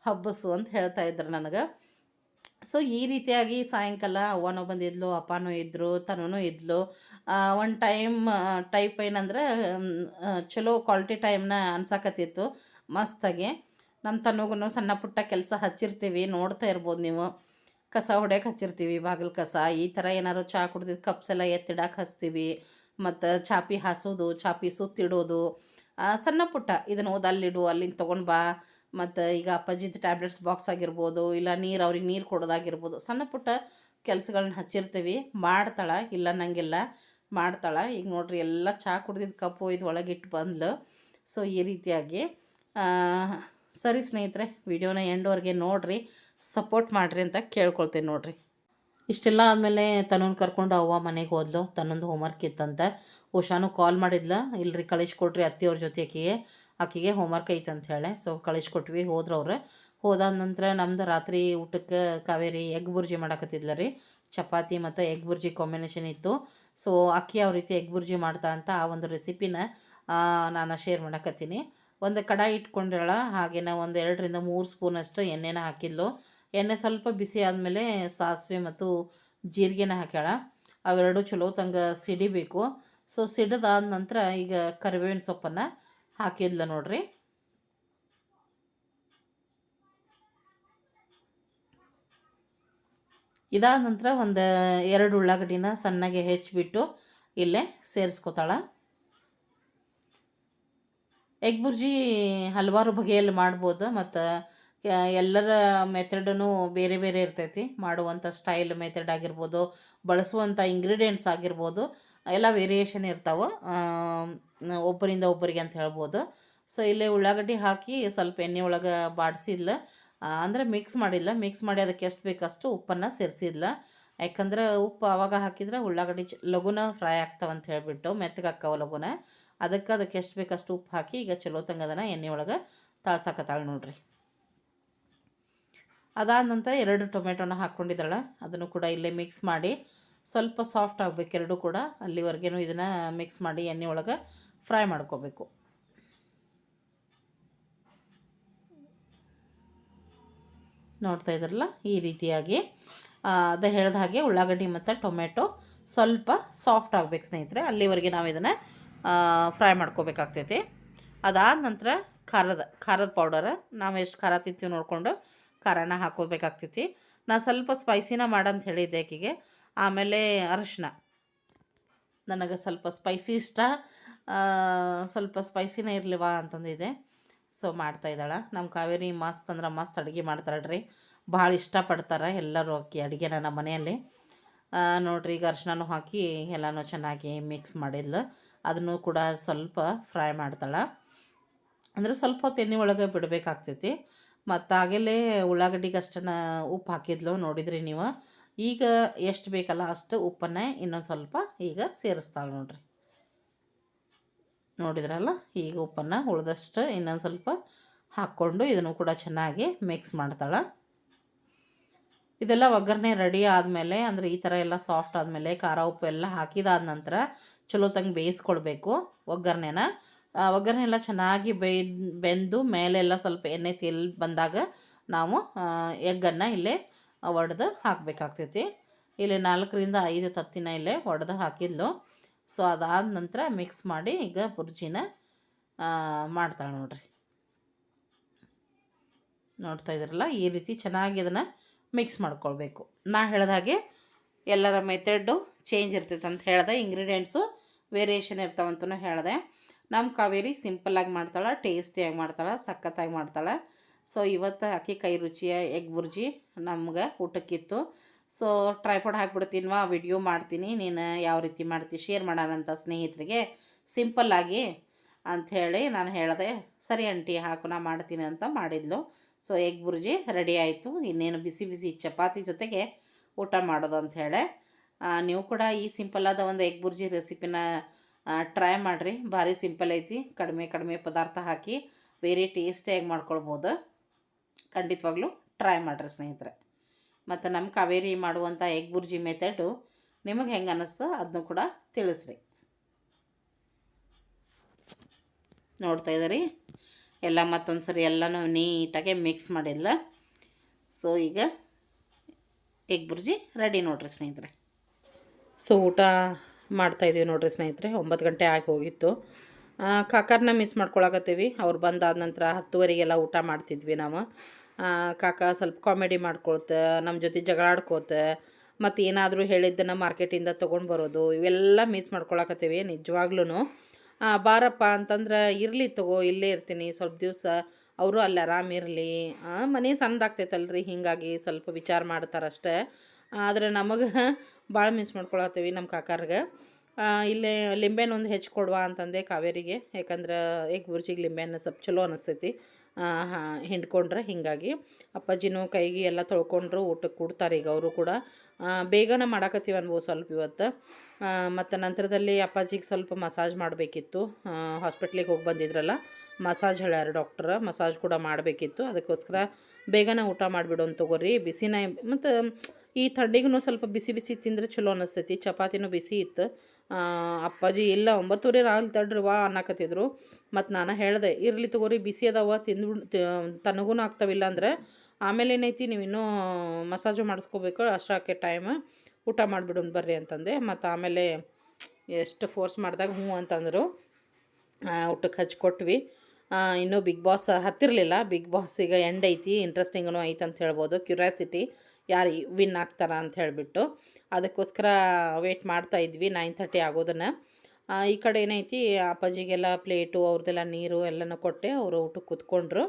ಹಬ್ಬಸು ಅಂತ ಹೇಳ್ತಾ ಇದ್ರು ನನಗೆ. ಸೊ, ಈ ರೀತಿಯಾಗಿ ಸಾಯಂಕಾಲ ಅವ್ವನೂ ಬಂದಿದ್ಲು, ಅಪ್ಪನೂ ಇದ್ದರು ತನೂ ಇದ್ಲು. ಒಂದು ಟೈಮ್ ಟೈಪ್ ಏನಂದ್ರೆ ಚಲೋ ಕ್ವಾಲಿಟಿ ಟೈಮ್ನ ಅನ್ಸಕತ್ತಿತ್ತು ಮಸ್ತಾಗಿ. ನಮ್ಮ ತನಗೂ ಸಣ್ಣ ಪುಟ್ಟ ಕೆಲಸ ಹಚ್ಚಿರ್ತೀವಿ, ನೋಡ್ತಾ ಇರ್ಬೋದು ನೀವು. ಕಸ ಹೊಡ್ಯಕ್ಕೆ ಹಚ್ಚಿರ್ತೀವಿ, ಬಾಗಿಲು ಕಸ, ಈ ಥರ ಏನಾದ್ರು ಚಹಾ ಕುಡ್ದಿದ್ದು ಕಪ್ಸ್ ಎಲ್ಲ ಎತ್ತಿಡಕ್ಕೆ ಹಚ್ತೀವಿ. ಮತ್ತು ಚಾಪಿ ಹಾಸೋದು, ಚಾಪಿ ಸುತ್ತಿಡೋದು. ಸಣ್ಣ ಪುಟ್ಟ ಇದನ್ನು ಓದು ಅಲ್ಲಿಡು, ಅಲ್ಲಿಂದ ತೊಗೊಂಡು ಬಾ. ಮತ್ತು ಈಗ ಅಪ್ಪಾಜಿದ ಟ್ಯಾಬ್ಲೆಟ್ಸ್ ಬಾಕ್ಸ್ ಆಗಿರ್ಬೋದು, ಇಲ್ಲ ನೀರು ಅವ್ರಿಗೆ ನೀರು ಕೊಡೋದಾಗಿರ್ಬೋದು, ಸಣ್ಣ ಪುಟ್ಟ ಕೆಲಸಗಳನ್ನ ಹಚ್ಚಿರ್ತೀವಿ. ಮಾಡ್ತಾಳೆ, ಇಲ್ಲ ಅನ್ನಂಗಿಲ್ಲ ಮಾಡ್ತಾಳೆ. ಈಗ ನೋಡ್ರಿ, ಎಲ್ಲ ಚಹಾ ಕುಡ್ದಿದ್ದು ಕಪ್ಪು ಇದು ಒಳಗಿಟ್ಟು ಬಂದ್ಲು. ಸೊ ಈ ರೀತಿಯಾಗಿ ಸರಿ ಸ್ನೇಹಿತರೆ, ವಿಡಿಯೋನ ಎಂಡ್ವರೆಗೆ ನೋಡಿರಿ ಸಪೋರ್ಟ್ ಮಾಡಿರಿ ಅಂತ ಕೇಳ್ಕೊಳ್ತೀನಿ ನೋಡಿರಿ. ಇಷ್ಟೆಲ್ಲ ಆದಮೇಲೆ ತನ್ನನ್ನು ಕರ್ಕೊಂಡು ಅವ್ವ ಮನೆಗೆ ಹೋದ್ಲು. ತನ್ನೊಂದು ಹೋಮ್ವರ್ಕ್ ಇತ್ತಂತ. ಉಷಾನು ಕಾಲ್ ಮಾಡಿದ್ಲ. ಇಲ್ಲರಿ ಕಳಿಸ್ಕೊಡ್ರಿ ಅತ್ತೆಯವ್ರ ಜೊತೆ ಆಕಿಗೆ ಹೋಮ್ವರ್ಕ್ ಐತೆ ಅಂತ ಹೇಳಿ. ಸೊ ಕಳಿಸ್ಕೊಟ್ವಿ ಹೋದ್ರು ಅವ್ರು ಹೋದಾದ ನಂತರ ನಮ್ದು ರಾತ್ರಿ ಊಟಕ್ಕೆ ಕಾವೇರಿ ಎಗ್ ಬುರ್ಜಿ ಮಾಡಕತ್ತಿದ್ಲ ರೀ. ಚಪಾತಿ ಮತ್ತು ಎಗ್ ಬುರ್ಜಿ ಕಾಂಬಿನೇಷನ್ ಇತ್ತು. ಸೊ ಅಕ್ಕಿ ಯಾವ ರೀತಿ ಎಗ್ ಬುರ್ಜಿ ಮಾಡ್ತಾ ಅಂತ ಆ ಒಂದು ರೆಸಿಪಿನ ನಾನು ಶೇರ್ ಮಾಡಕತ್ತೀನಿ. ಒಂದು ಕಡಾಯಿ ಇಟ್ಕೊಂಡೇಳ ಹಾಗೇನ ಒಂದು ಎರಡರಿಂದ ಮೂರು ಸ್ಪೂನಷ್ಟು ಎಣ್ಣೆನ ಹಾಕಿದ್ಲು. ಎಣ್ಣೆ ಸ್ವಲ್ಪ ಬಿಸಿ ಆದಮೇಲೆ ಸಾಸಿವೆ ಮತ್ತು ಜೀರಿಗೆನ ಹಾಕ್ಯಾಳ. ಅವೆರಡು ಚಲೋ ತಂಗ ಸಿಡಿಬೇಕು. ಸೊ ಸಿಡಿದಾದ ನಂತರ ಈಗ ಕರಿಬೇವಿನ ಸೊಪ್ಪನ್ನು ಹಾಕಿದ್ಲು ನೋಡ್ರಿ. ಇದಾದ ನಂತರ ಒಂದು ಎರಡು ಉಳ್ಳಾಗಡ್ಡಿನ ಸಣ್ಣಗೆ ಹೆಚ್ಚಿಬಿಟ್ಟು ಇಲ್ಲೇ ಸೇರಿಸ್ಕೊತಾಳ. ಎಗ್ ಬುರ್ಜಿ ಹಲವಾರು ಬಗೆಯಲ್ಲಿ ಮಾಡ್ಬೋದು ಮತ್ತು ಎಲ್ಲರ ಮೆಥಡನು ಬೇರೆ ಬೇರೆ ಇರ್ತೈತಿ. ಮಾಡುವಂಥ ಸ್ಟೈಲ್ ಮೆಥಡ್ ಆಗಿರ್ಬೋದು ಬಳಸುವಂಥ ಇಂಗ್ರೀಡಿಯೆಂಟ್ಸ್ ಆಗಿರ್ಬೋದು, ಎಲ್ಲ ವೇರಿಯೇಷನ್ ಇರ್ತಾವೆ. ಒಬ್ಬರಿಂದ ಒಬ್ಬರಿಗೆ ಅಂತ ಹೇಳ್ಬೋದು. ಸೊ ಇಲ್ಲೇ ಉಳ್ಳಾಗಡ್ಡಿ ಹಾಕಿ ಸ್ವಲ್ಪ ಎಣ್ಣೆ ಒಳಗೆ ಬಾಡಿಸಿದ್ಲ. ಅಂದರೆ ಮಿಕ್ಸ್ ಮಾಡಿಲ್ಲ. ಮಿಕ್ಸ್ ಮಾಡಿ ಅದಕ್ಕೆ ಎಷ್ಟು ಬೇಕಷ್ಟು ಉಪ್ಪನ್ನು ಸೇರಿಸಿದ್ಲ. ಯಾಕಂದ್ರೆ ಉಪ್ಪು ಆವಾಗ ಹಾಕಿದ್ರೆ ಉಳ್ಳಾಗಡ್ಡಿ ಲಘುನ ಫ್ರೈ ಆಗ್ತಾವಂತ ಹೇಳಿಬಿಟ್ಟು ಮೆತ್ತಗೆ ಹಾಕ್ಕಾವ ಲಘುನ. ಅದಕ್ಕೆ ಅದಕ್ಕೆ ಎಷ್ಟು ಬೇಕಷ್ಟು ಉಪ್ಪು ಹಾಕಿ ಈಗ ಚಲೋ ತಂಗದನ ಎಣ್ಣೆ ಒಳಗೆ ತಾಳ್ಸಾಕತ್ತಾಳೆ ನೋಡ್ರಿ. ಅದಾದ ನಂತರ ಎರಡು ಟೊಮೆಟೊನ ಹಾಕ್ಕೊಂಡಿದ್ದಾಳೆ ಅದನ್ನು ಕೂಡ ಇಲ್ಲೇ ಮಿಕ್ಸ್ ಮಾಡಿ ಸ್ವಲ್ಪ ಸಾಫ್ಟ್ ಆಗಬೇಕು ಎರಡೂ ಕೂಡ. ಅಲ್ಲಿವರೆಗೇನು ಇದನ್ನು ಮಿಕ್ಸ್ ಮಾಡಿ ಎಣ್ಣೆ ಒಳಗೆ ಫ್ರೈ ಮಾಡ್ಕೋಬೇಕು. ನೋಡ್ತಾ ಇದ್ರಲ್ಲ, ಈ ರೀತಿಯಾಗಿ. ಅದು ಹೇಳ್ದ ಹಾಗೆ ಉಳ್ಳಾಗಡ್ಡಿ ಮತ್ತು ಟೊಮೆಟೊ ಸ್ವಲ್ಪ ಸಾಫ್ಟ್ ಆಗಬೇಕು ಸ್ನೇಹಿತರೆ. ಅಲ್ಲಿವರೆಗೆ ನಾವು ಇದನ್ನು ಫ್ರೈ ಮಾಡ್ಕೋಬೇಕಾಗ್ತೈತಿ. ಅದಾದ ನಂತರ ಖಾರದ ಖಾರದ ಪೌಡರ್ ನಾವು ಎಷ್ಟು ಖಾರ ತಿಂತೀವಿ ನೋಡಿಕೊಂಡು ಖಾರನ ಹಾಕೋಬೇಕಾಗ್ತೈತಿ. ನಾನು ಸ್ವಲ್ಪ ಸ್ಪೈಸಿನ ಮಾಡಂತ ಹೇಳಿದ್ದೆ ಆಕೆಗೆ. ಆಮೇಲೆ ಅರಶಿನ. ನನಗೆ ಸ್ವಲ್ಪ ಸ್ಪೈಸಿ ಇಷ್ಟ. ಸ್ವಲ್ಪ ಸ್ಪೈಸಿನೇ ಇರಲಿವಾ ಅಂತಂದಿದೆ ಸೊ ಮಾಡ್ತಾ ಇದ್ದಾಳೆ. ನಮ್ಮ ಕಾವೇರಿ ಮಸ್ತ್ ಅಂದ್ರೆ ಮಸ್ತ್ ಅಡುಗೆ ಮಾಡ್ತಾಳ್ರಿ. ಭಾಳ ಇಷ್ಟಪಡ್ತಾರೆ ಎಲ್ಲರೂ ಅಕ್ಕಿ ಅಡುಗೆನ ನಮ್ಮ ಮನೆಯಲ್ಲಿ. ನೋಡ್ರಿ, ಈಗ ಅರ್ಶಿನೂ ಹಾಕಿ ಎಲ್ಲನೂ ಚೆನ್ನಾಗಿ ಮಿಕ್ಸ್ ಮಾಡಿದ್ಲು. ಅದನ್ನು ಕೂಡ ಸ್ವಲ್ಪ ಫ್ರೈ ಮಾಡ್ತಾಳೆ. ಅಂದರೆ ಸ್ವಲ್ಪ ಹೊತ್ತು ಒಳಗೆ ಬಿಡಬೇಕಾಗ್ತೈತಿ. ಮತ್ತು ಆಗಲೇ ಉಳ್ಳಾಗಡ್ಡಿಗೆ ಅಷ್ಟನ್ನು ಉಪ್ಪು ಹಾಕಿದ್ಲು, ನೋಡಿದ್ರಿ ನೀವು. ಈಗ ಎಷ್ಟು ಬೇಕಲ್ಲ ಅಷ್ಟು ಉಪ್ಪನ್ನೇ ಇನ್ನೊಂದು ಸ್ವಲ್ಪ ಈಗ ಸೇರಿಸ್ತಾಳೆ ನೋಡ್ರಿ. ನೋಡಿದ್ರಲ್ಲ? ಈಗ ಉಪ್ಪನ್ನು ಉಳಿದಷ್ಟು ಇನ್ನೊಂದು ಸ್ವಲ್ಪ ಹಾಕ್ಕೊಂಡು ಇದನ್ನು ಕೂಡ ಚೆನ್ನಾಗಿ ಮಿಕ್ಸ್ ಮಾಡ್ತಾಳೆ. ಇದೆಲ್ಲ ಒಗ್ಗರಣೆ ರೆಡಿ ಆದಮೇಲೆ ಅಂದರೆ ಈ ಥರ ಎಲ್ಲ ಸಾಫ್ಟ್ ಆದಮೇಲೆ ಖಾರ ಉಪ್ಪು ಎಲ್ಲ ಹಾಕಿದಾದ ನಂತರ ಚಲೋ ತಂಗೆ ಬೇಯಿಸ್ಕೊಳ್ಬೇಕು ಒಗ್ಗರಣೆನ. ಒಗ್ಗರಣೆ ಎಲ್ಲ ಚೆನ್ನಾಗಿ ಬೇಯ್, ಬೆಂದು ಮೇಲೆಲ್ಲ ಸ್ವಲ್ಪ ಎಣ್ಣೆ ತೆಲ್ ಬಂದಾಗ ನಾವು ಎಗ್ಗನ್ನು ಇಲ್ಲೇ ಒಡೆದು ಹಾಕಬೇಕಾಗ್ತೈತಿ. ಇಲ್ಲಿ ನಾಲ್ಕರಿಂದ ಐದು ತತ್ತಿನ ಇಲ್ಲೇ ಒಡೆದು ಹಾಕಿದ್ಲು. ಸೊ ಅದಾದ ನಂತರ ಮಿಕ್ಸ್ ಮಾಡಿ ಈಗ ಬುರ್ಜಿನ ಮಾಡ್ತಾಳೆ ನೋಡ್ರಿ. ನೋಡ್ತಾ ಇದ್ರಲ್ಲ ಈ ರೀತಿ ಚೆನ್ನಾಗಿ ಇದನ್ನು ಮಿಕ್ಸ್ ಮಾಡ್ಕೊಳ್ಬೇಕು. ನಾ ಹೇಳ್ದ ಹಾಗೆ ಎಲ್ಲರ ಮೆಥಡ್ಡು ಚೇಂಜ್ ಇರ್ತೈತೆ ಅಂತ ಹೇಳಿದೆ. ಇಂಗ್ರೀಡಿಯೆಂಟ್ಸು ವೇರಿಯೇಷನ್ ಇರ್ತಾವಂತೂ ಹೇಳಿದೆ. ನಮ್ಮ ಕಾವೇರಿ ಸಿಂಪಲ್ಲಾಗಿ ಮಾಡ್ತಾಳೆ ಟೇಸ್ಟಿಯಾಗಿ ಮಾಡ್ತಾಳೆ, ಸಖತ್ತಾಗಿ ಮಾಡ್ತಾಳೆ. ಸೊ ಇವತ್ತು ಅಕ್ಕಿ ಕೈ ರುಚಿಯ ಎಗ್ ಬುರ್ಜಿ ನಮ್ಗೆ ಊಟಕ್ಕಿತ್ತು. ಸೊ ಟ್ರೈಪಾಡ್ ಹಾಕ್ಬಿಡ್ತೀನಿವಾ ವಿಡಿಯೋ ಮಾಡ್ತೀನಿ, ನೀನು ಯಾವ ರೀತಿ ಮಾಡ್ತಿ ಶೇರ್ ಮಾಡೋಣಂತ ಸ್ನೇಹಿತರಿಗೆ ಸಿಂಪಲ್ಲಾಗಿ ಅಂಥೇಳಿ ನಾನು ಹೇಳಿದೆ, ಸರಿ ಅಂಟಿ ಹಾಕು, ನಾ ಮಾಡ್ತೀನಿ ಅಂತ ಮಾಡಿದ್ಲು. ಸೊ ಎಗ್ ಬುರ್ಜಿ ರೆಡಿ ಆಯಿತು. ಇನ್ನೇನು ಬಿಸಿ ಬಿಸಿ ಚಪಾತಿ ಜೊತೆಗೆ ಊಟ ಮಾಡೋದು ಅಂಥೇಳಿ ನೀವು ಕೂಡ ಈ ಸಿಂಪಲ್ಲಾದ ಒಂದು ಎಗ್ ಬುರ್ಜಿ ರೆಸಿಪಿನ ಟ್ರೈ ಮಾಡಿರಿ. ಭಾರಿ ಸಿಂಪಲ್ ಐತಿ. ಕಡಿಮೆ ಕಡಿಮೆ ಪದಾರ್ಥ ಹಾಕಿ ವೆರಿ ಟೇಸ್ಟಿಯಾಗಿ ಮಾಡ್ಕೊಳ್ಬೋದು. ಖಂಡಿತವಾಗ್ಲೂ ಟ್ರೈ ಮಾಡಿರಿ ಸ್ನೇಹಿತರೆ. ಮತ್ತು ನಮ್ಮ ಕಾವೇರಿ ಮಾಡುವಂಥ ಎಗ್ ಬುರ್ಜಿ ಮೆಥಡು ನಿಮಗೆ ಹೆಂಗೆ ಅನ್ನಿಸ್ತು ಅದನ್ನು ಕೂಡ ತಿಳಿಸ್ರಿ. ನೋಡ್ತಾ ಇದ್ದೀರಿ ಎಲ್ಲ ಮತ್ತೊಂದು ಸರಿ ಎಲ್ಲನೂ ನೀಟಾಗೆ ಮಿಕ್ಸ್ ಮಾಡಿಲ್ಲ ಸೊ ಈಗ ಎಗ್ ಬುರ್ಜಿ ರೆಡಿ ನೋಡ್ರಿ ಸ್ನೇಹಿತರೆ. ಸೊ ಊಟ ಮಾಡ್ತಾಯಿದ್ದೀವಿ ನೋಡ್ರಿ ಸ್ನೇಹಿತರೆ. ಒಂಬತ್ತು ಗಂಟೆ ಆಗಿ ಹೋಗಿತ್ತು. ಕಾಕರ್ನ ಮಿಸ್ ಮಾಡ್ಕೊಳಕತ್ತೀವಿ. ಅವ್ರು ಬಂದಾದ ನಂತರ ಹತ್ತುವರೆಗೆಲ್ಲ ಊಟ ಮಾಡ್ತಿದ್ವಿ ನಾವು. ಕಾಕ ಸ್ವಲ್ಪ ಕಾಮಿಡಿ ಮಾಡ್ಕೊಳ್ತ ನಮ್ಮ ಜೊತೆ ಜಗಳಾಡ್ಕೋತ ಮತ್ತು ಏನಾದರೂ ಹೇಳಿದ್ದನ್ನು ಮಾರ್ಕೆಟಿಂದ ತೊಗೊಂಡು ಬರೋದು, ಇವೆಲ್ಲ ಮಿಸ್ ಮಾಡ್ಕೊಳಕತ್ತೀವಿ ನಿಜವಾಗ್ಲೂ ಬಾರಪ್ಪ ಅಂತಂದ್ರೆ ಇರಲಿ ತಗೋ, ಇಲ್ಲೇ ಇರ್ತೀನಿ, ಸ್ವಲ್ಪ ದಿವಸ ಅವರು ಅಲ್ಲಿ ಆರಾಮಿರಲಿ ಮನೆ ಸಣ್ಣದಾಗ್ತೈತಲ್ರಿ ಹೀಗಾಗಿ ಸ್ವಲ್ಪ ವಿಚಾರ ಮಾಡ್ತಾರಷ್ಟೇ ಆದರೆ ನಮಗೆ ಭಾಳ ಮಿಸ್ ಮಾಡ್ಕೊಳತ್ತೀವಿ ನಮ್ಮ ಕಾಕಾರ್ಗೆ. ಇಲ್ಲೇ ಒಂದು ಹೆಚ್ಚು ಕೊಡುವ ಅಂತಂದೆ ಕಾವೇರಿಗೆ, ಯಾಕಂದ್ರೆ ಎಗ್ ಬುರ್ಜಿಗೆ ಲಿಂಬೆಹಣ್ಣು ಸ್ವಲ್ಪ ಚಲೋ ಅನಿಸ್ತೈತಿ. ಹಿಂಡ್ಕೊಂಡ್ರೆ ಹೀಗಾಗಿ. ಅಪ್ಪಾಜಿನೂ ಕೈಗೆ ಎಲ್ಲ ತೊಳ್ಕೊಂಡ್ರು, ಊಟಕ್ಕೆ ಕೊಡ್ತಾರೆ ಈಗ ಅವರು ಕೂಡ. ಬೇಗನೆ ಮಾಡಾಕತ್ತೀವಿ ಅನ್ಬೋದು ಸ್ವಲ್ಪ ಇವತ್ತು. ಮತ್ತು ನಂತರದಲ್ಲಿ ಅಪ್ಪಾಜಿಗೆ ಸ್ವಲ್ಪ ಮಸಾಜ್ ಮಾಡಬೇಕಿತ್ತು. ಹಾಸ್ಪಿಟ್ಲಿಗೆ ಹೋಗಿ ಬಂದಿದ್ರಲ್ಲ, ಮಸಾಜ್ ಹೇಳ್ಯಾರ ಡಾಕ್ಟರ್ ಮಸಾಜ್ ಕೂಡ ಮಾಡಬೇಕಿತ್ತು. ಅದಕ್ಕೋಸ್ಕರ ಬೇಗನೆ ಊಟ ಮಾಡಿಬಿಡು ಅಂತ ತಗೋರಿ. ಬಿಸಿನ, ಮತ್ತು ಈ ಥಂಡಿಗೂ ಸ್ವಲ್ಪ ಬಿಸಿ ಬಿಸಿ ತಿಂದರೆ ಚಲೋ ಅನಿಸ್ತೈತಿ. ಚಪಾತಿನೂ ಬಿಸಿ ಇತ್ತು. ಅಪ್ಪಾಜಿ, ಇಲ್ಲ, ಒಂಬತ್ತುವರೆ ಆಗಲಿ ತಡ್ರಿ ವಾ ಅನ್ನಕತ್ತಿದ್ರು. ಮತ್ತು ನಾನು ಹೇಳಿದೆ, ಇರಲಿ ತಗೋರಿ, ಬಿಸಿ ಅದಾವ, ತಿಂದು ತನಗೂ ಆಗ್ತಾವಿಲ್ಲ ಅಂದ್ರೆ ಆಮೇಲೆ ಏನೈತಿ, ನೀವು ಇನ್ನೂ ಮಸಾಜು ಮಾಡಿಸ್ಕೋಬೇಕು ಅಷ್ಟಾಕೆ ಟೈಮ್ ಊಟ ಮಾಡಿಬಿಡೋಣ ಬರ್ರಿ ಅಂತಂದೆ. ಮತ್ತು ಆಮೇಲೆ ಎಷ್ಟು ಫೋರ್ಸ್ ಮಾಡಿದಾಗ ಹ್ಞೂ ಅಂತಂದರು. ಊಟಕ್ಕೆ ಹಚ್ಕೊಟ್ವಿ ಇನ್ನೂ ಬಿಗ್ ಬಾಸ್ ಹತ್ತಿರಲಿಲ್ಲ. ಬಿಗ್ ಬಾಸ್ ಈಗ ಎಂಡ್ ಐತಿ ಇಂಟ್ರೆಸ್ಟಿಂಗೂ ಐತಿ ಅಂತ ಹೇಳ್ಬೋದು. ಕ್ಯೂರಿಯಾಸಿಟಿ ಯಾರು ವಿನ್ ಆಗ್ತಾರ ಅಂತ ಹೇಳಿಬಿಟ್ಟು ಅದಕ್ಕೋಸ್ಕರ ವೇಟ್ ಮಾಡ್ತಾ ಇದ್ವಿ ನೈನ್ ತರ್ಟಿ ಆಗೋದನ್ನು. ಈ ಕಡೆ ಏನೈತಿ, ಅಪ್ಪಾಜಿಗೆಲ್ಲ ಪ್ಲೇಟು ಅವ್ರದ್ದೆಲ್ಲ ನೀರು ಎಲ್ಲನೂ ಕೊಟ್ಟೆ, ಅವರು ಊಟಕ್ಕೆ ಕೂತ್ಕೊಂಡ್ರು.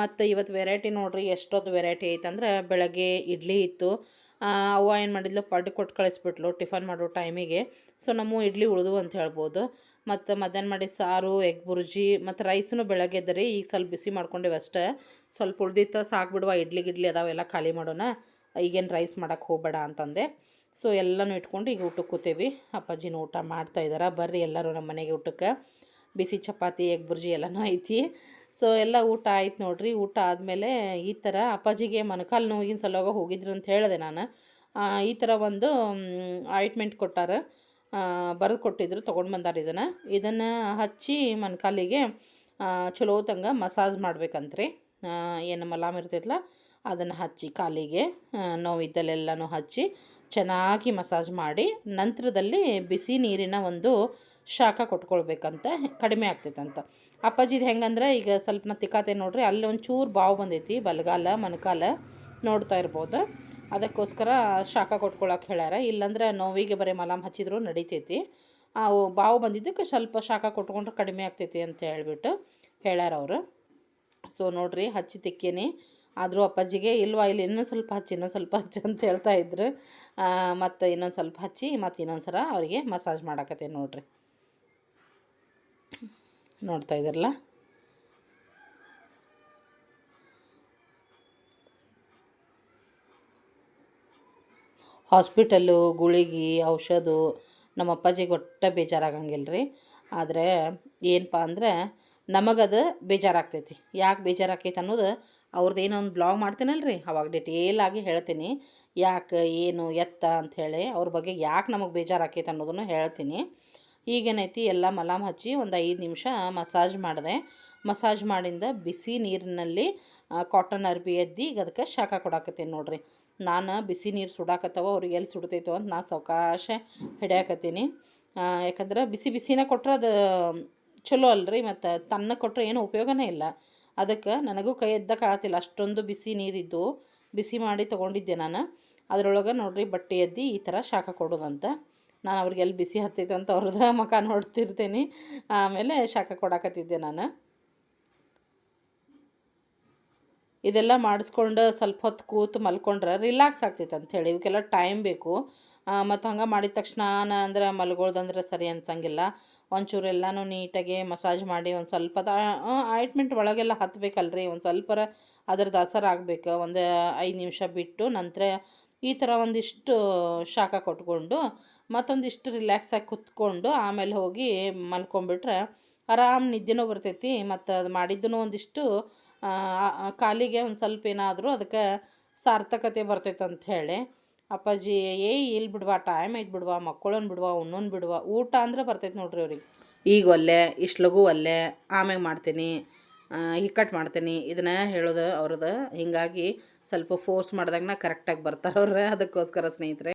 ಮತ್ತು ಇವತ್ತು ವೆರೈಟಿ ನೋಡ್ರಿ, ಎಷ್ಟೊತ್ತು ವೆರೈಟಿ ಐತಂದ್ರೆ ಬೆಳಗ್ಗೆ ಇಡ್ಲಿ ಇತ್ತು. ಅವ್ವ ಏನು ಮಾಡಿದ್ಲು, ಪಡ್ಡು ಕೊಟ್ಟು ಕಳಿಸ್ಬಿಟ್ಲು ಟಿಫನ್ ಮಾಡೋ ಟೈಮಿಗೆ ಸೊ ನಮ್ಮ ಇಡ್ಲಿ ಉಳಿದು ಅಂತ ಹೇಳ್ಬೋದು. ಮತ್ತು ಮಧ್ಯಾಹ್ನ ಮಾಡಿ ಸಾರು ಎಗ್ ಬುರ್ಜಿ, ಮತ್ತು ರೈಸೂ ಬೆಳಗ್ಗೆ ಎದ್ದರಿ ಈಗ ಸ್ವಲ್ಪ ಬಿಸಿ ಮಾಡ್ಕೊಂಡೇವೆ ಅಷ್ಟೇ. ಸ್ವಲ್ಪ ಉಳ್ದಿತ್ತು ಸಾಕು ಬಿಡುವ ಇಡ್ಲಿ ಗಿಡ್ಲಿ ಅದಾವೆಲ್ಲ ಖಾಲಿ ಮಾಡೋಣ. ಈಗೇನು ರೈಸ್ ಮಾಡೋಕ್ಕೆ ಹೋಗಬೇಡ ಅಂತಂದೆ. ಸೊ ಎಲ್ಲನೂ ಇಟ್ಕೊಂಡು ಈಗ ಊಟಕ್ಕೆ ಕೂತೇವಿ. ಅಪ್ಪಾಜಿನ ಊಟ ಮಾಡ್ತಾ ಇದ್ದಾರೆ ಬರ್ರಿ ಎಲ್ಲರೂ ನಮ್ಮ ಮನೆಗೆ ಊಟಕ್ಕೆ. ಬಿಸಿ ಚಪಾತಿ, ಎಗ್ ಬುರ್ಜಿ ಎಲ್ಲನೂ ಐತಿ. ಸೊ ಎಲ್ಲ ಊಟ ಆಯ್ತು ನೋಡ್ರಿ. ಊಟ ಆದಮೇಲೆ ಈ ಥರ ಅಪ್ಪಾಜಿಗೆ ಮೊಣಕಾಲು ನೋವಿನ ಸಲುವಾಗ ಹೋಗಿದ್ರು ಅಂತ ಹೇಳಿದೆ ನಾನು. ಈ ಥರ ಒಂದು ಆಯಿಂಟ್ಮೆಂಟ್ ಕೊಟ್ಟಾರೆ. ಬರೆದು ಕೊಟ್ಟಿದ್ರು, ತೊಗೊಂಡು ಬಂದಾರ ಇದನ್ನು. ಇದನ್ನು ಹಚ್ಚಿ ಮನಕಾಲಿಗೆ ಚಲೋ ತಂಗ ಮಸಾಜ್ ಮಾಡ್ಬೇಕಂತ್ರಿ. ಏನು ಮಲಾಮ್ ಇರ್ತೈತಲ್ಲ ಅದನ್ನು ಹಚ್ಚಿ ಕಾಲಿಗೆ ನೋವಿದ್ದಲ್ಲೆಲ್ಲನೂ ಹಚ್ಚಿ ಚೆನ್ನಾಗಿ ಮಸಾಜ್ ಮಾಡಿ ನಂತರದಲ್ಲಿ ಬಿಸಿ ನೀರಿನ ಒಂದು ಶಾಖ ಕೊಟ್ಕೊಳ್ಬೇಕಂತ ಕಡಿಮೆ ಆಗ್ತೈತಂತ. ಅಪ್ಪಾಜಿದು ಹೆಂಗಂದ್ರೆ ಈಗ ಸ್ವಲ್ಪ ನಾ ತಿಕ್ಕಾತೆ ನೋಡ್ರಿ, ಅಲ್ಲಿ ಒಂಚೂರು ಬಾವು ಬಂದೈತಿ, ಬಲಗಾಲ ಮೊಣಕಾಲ ನೋಡ್ತಾ ಇರ್ಬೋದು. ಅದಕ್ಕೋಸ್ಕರ ಶಾಖ ಕೊಟ್ಕೊಳಕ್ಕೆ ಹೇಳ್ಯಾರ. ಇಲ್ಲಾಂದ್ರೆ ನೋವಿಗೆ ಬರೀ ಮಲಾಮ್ ಹಚ್ಚಿದ್ರು ನಡಿತೈತಿ. ಆ ಬಾವು ಬಂದಿದ್ದಕ್ಕೆ ಸ್ವಲ್ಪ ಶಾಖ ಕೊಟ್ಕೊಂಡ್ರೆ ಕಡಿಮೆ ಆಗ್ತೈತಿ ಅಂತ ಹೇಳಿಬಿಟ್ಟು ಹೇಳ್ಯಾರ ಅವರು. ಸೊ ನೋಡ್ರಿ, ಹಚ್ಚಿ ತಿಕ್ಕೇನಿ. ಆದರೂ ಅಪ್ಪಾಜಿಗೆ, ಇಲ್ವಾ, ಇಲ್ಲಿ ಇನ್ನೂ ಸ್ವಲ್ಪ ಹಚ್ಚಿ, ಇನ್ನೊಂದು ಸ್ವಲ್ಪ ಹಚ್ಚಿ ಅಂತ ಹೇಳ್ತಾ ಇದ್ರು. ಮತ್ತು ಇನ್ನೊಂದು ಸ್ವಲ್ಪ ಹಚ್ಚಿ, ಮತ್ತು ಇನ್ನೊಂದು ಸಲ ಅವರಿಗೆ ಮಸಾಜ್ ಮಾಡಾಕತ್ತೆ ನೋಡ್ರಿ. ನೋಡ್ತಾ ಇದ್ರಲ್ಲ ಹಾಸ್ಪಿಟಲ್ಲು, ಗುಳಿಗೆ, ಔಷಧ, ನಮ್ಮ ಅಪ್ಪಾಜಿಗೆ ಒಟ್ಟ ಬೇಜಾರಾಗಂಗಿಲ್ಲ ರೀ ಆದರೆ ಏನಪ್ಪ ಅಂದರೆ, ನಮಗದು ಬೇಜಾರಾಗ್ತೈತಿ. ಯಾಕೆ ಬೇಜಾರಾಕೈತೆ ಅನ್ನೋದು ಅವ್ರದ್ದು ಏನೋ ಒಂದು ಬ್ಲಾಗ್ ಮಾಡ್ತೀನಲ್ಲ ರೀ ಅವಾಗ ಡಿಟೇಲಾಗಿ ಹೇಳ್ತೀನಿ. ಯಾಕೆ ಏನು ಎತ್ತ ಅಂಥೇಳಿ ಅವ್ರ ಬಗ್ಗೆ ಯಾಕೆ ನಮಗೆ ಬೇಜಾರು ಆಕೈತೆ ಅನ್ನೋದನ್ನು ಹೇಳ್ತೀನಿ. ಈಗೇನೈತಿ ಎಲ್ಲ ಮಲಾಮ್ ಹಚ್ಚಿ ಒಂದು ಐದು ನಿಮಿಷ ಮಸಾಜ್ ಮಾಡಿದೆ. ಮಸಾಜ್ ಮಾಡಿಂದ ಬಿಸಿ ನೀರಿನಲ್ಲಿ ಕಾಟನ್ ಅರ್ಬಿ ಎದ್ದಿ ಈಗ ಅದಕ್ಕೆ ಶಾಖ ಕೊಡಾಕತ್ತೀನಿ ನೋಡ್ರಿ. ನಾನು ಬಿಸಿ ನೀರು ಸುಡಾಕತ್ತವ, ಅವ್ರಿಗೆ ಎಲ್ಲಿ ಸುಡ್ತೈತೋ ಅಂತ ನಾನು ಸಾವಕಾಶ ಹಿಡಿಯಾಕತ್ತೀನಿ. ಯಾಕಂದ್ರೆ ಬಿಸಿ ಬಿಸಿನ ಕೊಟ್ರೆ ಅದು ಚಲೋ ಅಲ್ರಿ, ಮತ್ತು ತನ್ನ ಕೊಟ್ಟರೆ ಏನು ಉಪಯೋಗನೇ ಇಲ್ಲ. ಅದಕ್ಕೆ ನನಗೂ ಕೈ ಎದ್ದಕ್ಕಾಗತ್ತಿಲ್ಲ ಅಷ್ಟೊಂದು ಬಿಸಿ ನೀರಿದ್ದು ಬಿಸಿ ಮಾಡಿ ತೊಗೊಂಡಿದ್ದೆ ನಾನು. ಅದರೊಳಗೆ ನೋಡ್ರಿ ಬಟ್ಟೆ ಎದ್ದು ಈ ಥರ ಶಾಖ ಕೊಡೋದಂತ. ನಾನು ಅವ್ರಿಗೆ ಎಲ್ಲಿ ಬಿಸಿ ಹತ್ತೈತೆ ಅಂತ ಅವ್ರದ್ದು ಮುಖ ನೋಡ್ತಿರ್ತೀನಿ. ಆಮೇಲೆ ಶಾಖ ಕೊಡಾಕತ್ತಿದ್ದೆ ನಾನು. ಇದೆಲ್ಲ ಮಾಡಿಸ್ಕೊಂಡು ಸ್ವಲ್ಪ ಹೊತ್ತು ಕೂತು ಮಲ್ಕೊಂಡ್ರೆ ರಿಲ್ಯಾಕ್ಸ್ ಆಗ್ತೈತೆ ಅಂಥೇಳಿ ಇವಕ್ಕೆಲ್ಲ ಟೈಮ್ ಬೇಕು. ಮತ್ತು ಹಂಗೆ ಮಾಡಿದ ತಕ್ಷಣ ಅಂದ್ರೆ ಮಲ್ಗೊಳ್ದಂದ್ರೆ ಸರಿ ಅನ್ಸಂಗಿಲ್ಲ. ಒಂಚೂರು ಎಲ್ಲನೂ ನೀಟಾಗಿ ಮಸಾಜ್ ಮಾಡಿ ಒಂದು ಸ್ವಲ್ಪ ಆಯಿಂಟ್ಮೆಂಟ್ ಒಳಗೆಲ್ಲ ಹತ್ತಬೇಕಲ್ರಿ ಒಂದು ಸ್ವಲ್ಪರ ಅದ್ರದ್ದು ಅಸರ್ ಆಗಬೇಕು. ಒಂದು ಐದು ನಿಮಿಷ ಬಿಟ್ಟು ನಂತರ ಈ ಥರ ಒಂದಿಷ್ಟು ಶಾಖ ಕೊಟ್ಕೊಂಡು ಮತ್ತೊಂದಿಷ್ಟು ರಿಲ್ಯಾಕ್ಸ್ ಆಗಿ ಕುತ್ಕೊಂಡು ಆಮೇಲೆ ಹೋಗಿ ಮಲ್ಕೊಂಬಿಟ್ರೆ ಆರಾಮ್ ನಿದ್ದೆನೂ ಬರ್ತೈತಿ. ಮತ್ತು ಅದು ಮಾಡಿದ್ದೂ ಒಂದಿಷ್ಟು ಕಾಲಿಗೆ ಒಂದು ಸ್ವಲ್ಪ ಏನಾದರೂ ಅದಕ್ಕೆ ಸಾರ್ಥಕತೆ ಬರ್ತೈತೆ ಅಂತ ಹೇಳಿ. ಅಪ್ಪಾಜಿ, ಏ ಇಲ್ಲಿ ಬಿಡ್ವಾ ಟೈಮ್ ಐತೆ ಬಿಡ್ವಾ ಮಕ್ಕಳೊಂದು ಬಿಡ್ವಾ, ಉಣ್ಣೋನ್ ಬಿಡ್ವಾ, ಊಟ ಅಂದ್ರೆ ಬರ್ತೈತೆ ನೋಡ್ರಿ ಅವ್ರಿಗೆ. ಈಗ ಒಲ್ಲೆ, ಇಷ್ಟು ಲಘು ಒಲ್ಲೆ, ಆಮ್ಯಾಗ ಮಾಡ್ತೀನಿ ಇಕ್ಕಟ್ಟು ಮಾಡ್ತೀನಿ, ಇದನ್ನ ಹೇಳೋದು ಅವ್ರದ್ದು ಹೀಗಾಗಿ ಸ್ವಲ್ಪ ಫೋರ್ಸ್ ಮಾಡಿದಾಗ ಕರೆಕ್ಟಾಗಿ ಬರ್ತಾರೆ ಅದಕ್ಕೋಸ್ಕರ ಸ್ನೇಹಿತರೆ.